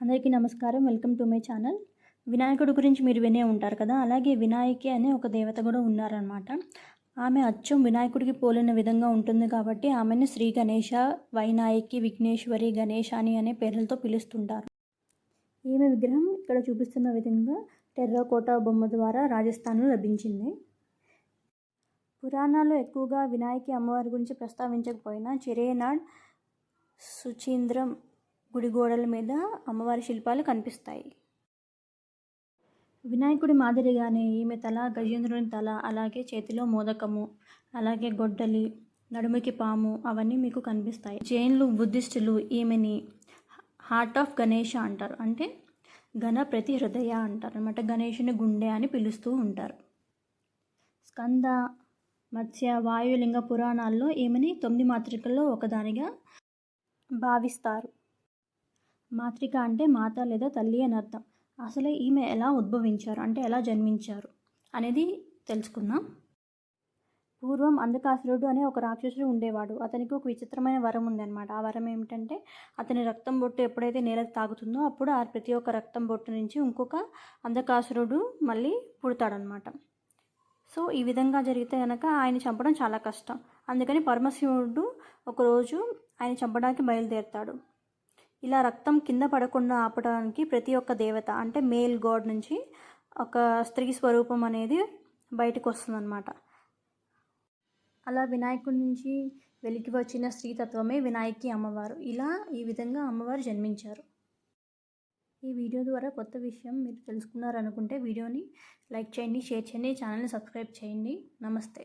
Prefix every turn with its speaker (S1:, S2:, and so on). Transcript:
S1: అందరికీ నమస్కారం. Welcome to my channel. వినాయకుడి గురించి మీరు వినే ఉంటారు కదా? అలాగే వినాయకి అనే ఒక దేవత కూడా ఉన్నారనమాట ఆమె అచ్చం వినాయకుడికి పోలిన విధంగా ఉంటుంది కాబట్టి ఆమెను శ్రీ గణేష వైనాయకి విఘ్నేశ్వరి గణేశాని అనే పేర్లతో పిలుస్తుంటారు. ఈమె విగ్రహం ఇక్కడ చూపిస్తున్న విధంగా టెర్రకోట బొమ్మ ద్వారా రాజస్థాన్లో లభించింది. పురాణాల్లో ఎక్కువగా వినాయకి అమ్మవారి గురించి ప్రస్తావించకపోయినా చిరేనాడ్ సుచీంద్రం గుడి గోడల మీద అమ్మవారి శిల్పాలు కనిపిస్తాయి. వినాయకుడి మాదిరిగానే ఈమె తల గజేంద్రుని తల అలాగే చేతిలో మోదకము అలాగే గొడ్డలి నడుముకి పాము అవన్నీ మీకు కనిపిస్తాయి. జైన్లు బుద్ధిస్టులు ఈమెని హార్ట్ ఆఫ్ గణేష అంటారు. అంటే గణ ప్రతి హృదయ అంటారు. అనమాట గణేషుని గుండె అని పిలుస్తూ ఉంటారు. స్కంద మత్స్య వాయులింగ పురాణాల్లో ఈమెని తొమ్మిది మాతృకల్లో ఒకదానిగా భావిస్తారు. మాతృక అంటే మాత లేదా తల్లి అని అర్థం. అసలే ఈమె ఎలా ఉద్భవించారు? అంటే ఎలా జన్మించారు? అనేది తెలుసుకుందాం. పూర్వం అంధకాసురుడు అనే ఒక రాక్షసుడు ఉండేవాడు. అతనికి ఒక విచిత్రమైన వరం ఉందన్నమాట. ఆ వరం ఏమిటంటే అతని రక్తం బొట్టు ఎప్పుడైతే నేలకు తాగుతుందో అప్పుడు ఆ ప్రతి ఒక్క రక్తం బొట్టు నుంచి ఇంకొక అంధకాసురుడు మళ్ళీ పుడతాడనమాట సో ఈ విధంగా జరిగితే కనుక ఆయన చంపడం చాలా కష్టం. అందుకని పరమశివుడు ఒకరోజు ఆయన చంపడానికి బయలుదేరుతాడు. ఇలా రక్తం కింద పడకుండా ఆపడానికి ప్రతి ఒక్క దేవత అంటే మేల్ గాడ్ నుంచి ఒక స్త్రీ స్వరూపం అనేది బయటకు వస్తుందన్నమాట. అలా వినాయకుడి నుంచి వెలికి వచ్చిన స్త్రీతత్వమే వినాయకి అమ్మవారు. ఇలా ఈ విధంగా అమ్మవారు జన్మించారు. ఈ వీడియో ద్వారా కొత్త విషయం మీరు తెలుసుకున్నారనుకుంటే వీడియోని లైక్ చేయండి షేర్ చేయండి ఛానల్ని సబ్స్క్రైబ్ చేయండి. నమస్తే.